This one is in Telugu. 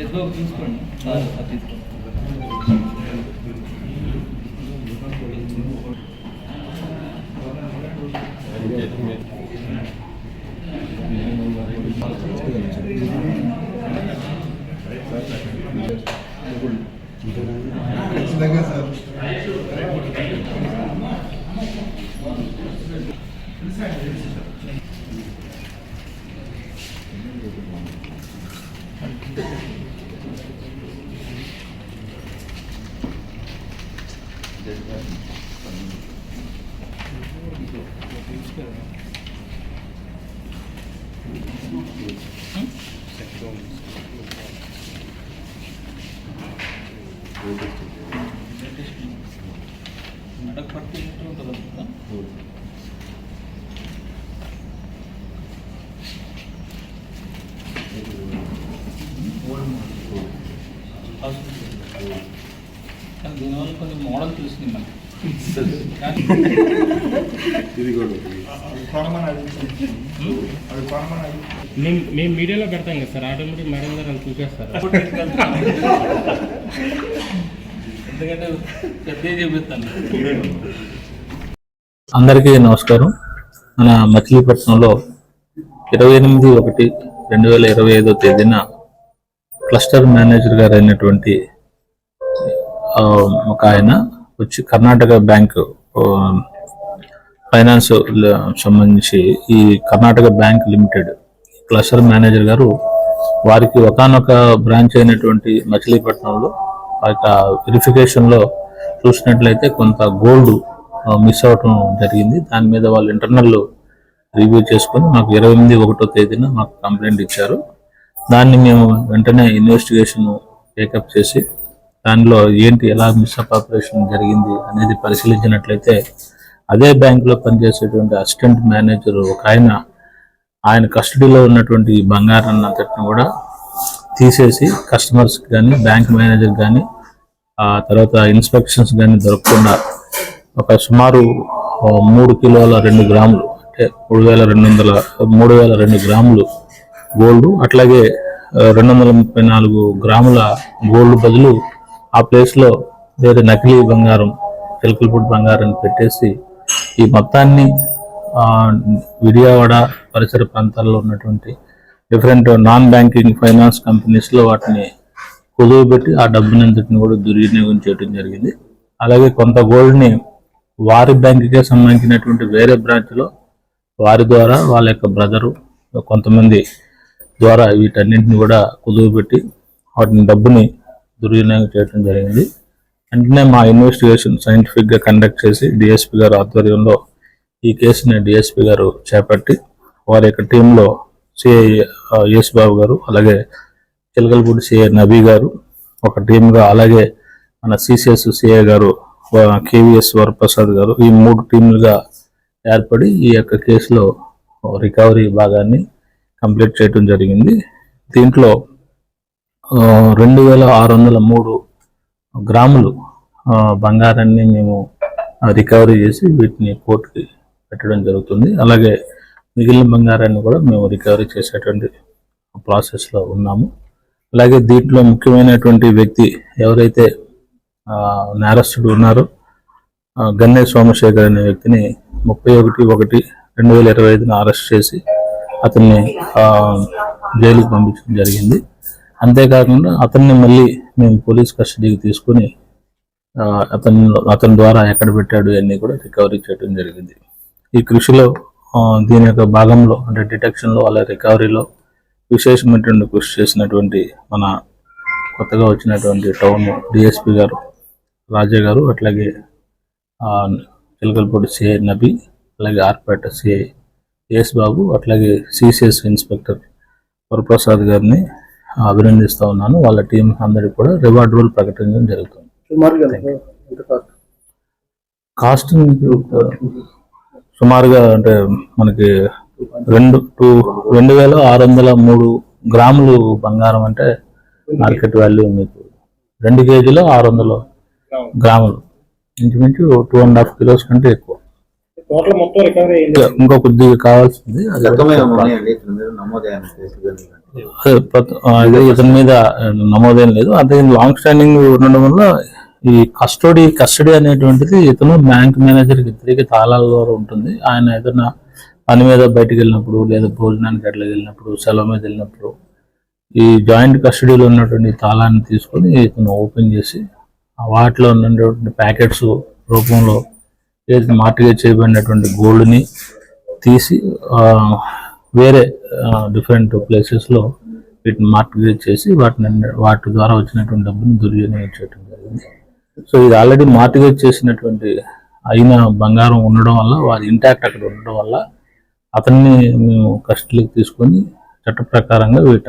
ఏదో తీసుకోండి సార్ సార్ తీసుకోండి మెడకు పట్టి దీనివల్ల కొన్ని మోడల్ తెలిసింది మనకి. ఇది కూడా మేము మేము మీడియాలో పెడతాం కదా సార్. ఆటోమేటిక్ మేడం గారు అది చూసేస్తారు. ఎందుకంటే పెద్ద చూపిస్తాను. అందరికీ నమస్కారం. మన మచిలీపట్నంలో ఇరవై ఎనిమిది ఒకటి రెండు వేల ఇరవై ఐదో తేదీన క్లస్టర్ మేనేజర్ గారు అయినటువంటి ఆ, ఒక ఆయన వచ్చి కర్ణాటక బ్యాంక్ ఫైనాన్స్ సంబంధించి ఈ Karnataka bank limited cluster manager గారు వారికి ఒకనొక బ్రాంచ్ అయినటువంటి మచిలీపట్నంలో ఆ యొక్క వెరిఫికేషన్లో చూసినట్లయితే కొంత గోల్డ్ మిస్ అవటం జరిగింది. దాని మీద వాళ్ళు ఇంటర్నల్ రివ్యూ చేసుకొని మాకు ఇరవై ఎనిమిది ఒకటో తేదీన మాకు కంప్లైంట్ ఇచ్చారు. దాన్ని మేము వెంటనే ఇన్వెస్టిగేషన్ టేకప్ చేసి దానిలో ఏంటి ఎలా మిస్అప్ ఆపరేషన్ జరిగింది అనేది పరిశీలించినట్లయితే అదే బ్యాంకులో పనిచేసేటువంటి అసిస్టెంట్ మేనేజర్ ఒక ఆయన ఆయన కస్టడీలో ఉన్నటువంటి ఈ బంగారాన్ని అంతటిని కూడా తీసేసి కస్టమర్స్ కానీ బ్యాంక్ మేనేజర్ కానీ ఆ తర్వాత ఇన్స్పెక్షన్స్ కానీ దొరకకుండా ఒక సుమారు మూడు కిలోల రెండు గ్రాములు అంటే మూడు వేల రెండు వందల మూడు వేల రెండు గ్రాములు గోల్డ్ అట్లాగే రెండు వందల ముప్పై నాలుగు గ్రాముల గోల్డ్ బదులు ఆ ప్లేస్లో వేరే నకిలీ బంగారం చిలకలపూడి బంగారం పెట్టేసి ఈ మొత్తాన్ని విడియావాడ విజయవాడ పరిసర ప్రాంతాల్లో ఉన్నటువంటి డిఫరెంట్ నాన్ బ్యాంకింగ్ ఫైనాన్స్ కంపెనీస్లో వాటిని కుదువు పెట్టి ఆ డబ్బునంతటిని కూడా దుర్వినియోగం చేయడం జరిగింది. అలాగే కొంత గోల్డ్ని వారి బ్యాంకుకే సంబంధించినటువంటి వేరే బ్రాంచ్లో వారి ద్వారా వాళ్ళ యొక్క బ్రదరు కొంతమంది ద్వారా వీటన్నింటిని కూడా కుదువు పెట్టి వాటిని డబ్బుని దుర్వినియోగం చేయడం జరిగింది. వెంటనే మా ఇన్వెస్టిగేషన్ సైంటిఫిక్గా కండక్ట్ చేసి డిఎస్పి గారు ఆధ్వర్యంలో ఈ కేసుని డిఎస్పి గారు చేపట్టి వారి యొక్క టీంలో సిఐ యేసు బాబు గారు అలాగే చిలకలపూడి సిఐ నబీ గారు ఒక టీంగా అలాగే మన సిసిఎస్ సిఐ గారు కేవీఎస్ వరప్రసాద్ గారు ఈ మూడు టీంలుగా ఏర్పడి ఈ యొక్క కేసులో రికవరీ భాగాన్ని కంప్లీట్ చేయడం జరిగింది. దీంట్లో రెండు వేల ఆరు వందల మూడు గ్రాములు బంగారాన్ని మేము రికవరీ చేసి వీటిని కోర్టుకి పెట్టడం జరుగుతుంది. అలాగే మిగిలిన బంగారాన్ని కూడా మేము రికవరీ చేసేటువంటి ప్రాసెస్లో ఉన్నాము. అలాగే దీంట్లో ముఖ్యమైనటువంటి వ్యక్తి ఎవరైతే నేరస్తుడు ఉన్నారో గన్నే సోమశేఖర్ అనే వ్యక్తిని ముప్పై ఒకటి ఒకటి రెండు వేల ఇరవై ఐదున అరెస్ట్ చేసి అతన్ని జైలుకి పంపించడం జరిగింది. అంతేకాకుండా అతన్ని మళ్ళీ మేము పోలీస్ కస్టడీకి తీసుకుని అతని అతని ద్వారా ఎక్కడ పెట్టాడు అన్నీ కూడా రికవరీ చేయడం జరిగింది. ఈ కృషిలో దీని యొక్క భాగంలో అంటే డిటెక్షన్లో అలా రికవరీలో విశేషమైనటువంటి కృషి చేసినటువంటి మన కొత్తగా వచ్చినటువంటి టౌన్ డిఎస్పి గారు రాజా గారు అట్లాగే చిలకలపూడి సిఐ నబీ అలాగే ఆర్పేట సిఐ ఎస్ బాబు అట్లాగే సిసిఎస్ ఇన్స్పెక్టర్ వరప్రసాద్ గారిని అభినందిస్తా ఉన్నాను. వాళ్ళ టీం అందరికి కూడా రివార్డ్ రూల్ ప్రకటించడం జరుగుతుంది. కాస్ట్ మీకు సుమారుగా అంటే మనకి రెండు టూ రెండు వేల ఆరు వందల మూడు గ్రాములు బంగారం అంటే మార్కెట్ వాల్యూ మీకు రెండు కేజీలు ఆరు వందల గ్రాములు. ఇంచుమించు టూ అండ్ హాఫ్ కిలోస్ కంటే ఎక్కువ. టోటల్ మొత్తం రికవరీ అయింది. ఇంకా- కొద్దిగా కావాల్సింది. అది ఇతని మీద నమోదేం లేదు. అదే లాంగ్ స్టాండింగ్ ఉండడం వల్ల ఈ కస్టడీ కస్టడీ అనేటువంటిది ఇతను బ్యాంక్ మేనేజర్కి ఇద్దరికి తాళాల ద్వారా ఉంటుంది. ఆయన ఏదైనా పని మీద బయటికి వెళ్ళినప్పుడు లేదా భోజనానికి అట్లా వెళ్ళినప్పుడు సెలవు మీద వెళ్ళినప్పుడు ఈ జాయింట్ కస్టడీలో ఉన్నటువంటి తాళాన్ని తీసుకొని ఇతను ఓపెన్ చేసి వాటిలో ఉన్నటువంటి ప్యాకెట్స్ రూపంలో ఏదైతే మార్టిగేజ్ చేయబడినటువంటి గోల్డ్ని తీసి ఆ, వేరే డిఫరెంట్ ప్లేసెస్లో వీటిని మార్టిగేజ్ చేసి వాటిని వాటి ద్వారా వచ్చినటువంటి డబ్బుని దుర్వినియోగం చేయడం జరిగింది. సో ఇది ఆల్రెడీ మార్టిగేజ్ చేసినటువంటి అయిన బంగారం ఉండడం వల్ల వారి ఇంటాక్ట్ అక్కడ ఉండడం వల్ల అతన్ని మేము కస్టడీకి తీసుకొని చట్ట ప్రకారంగా వీటి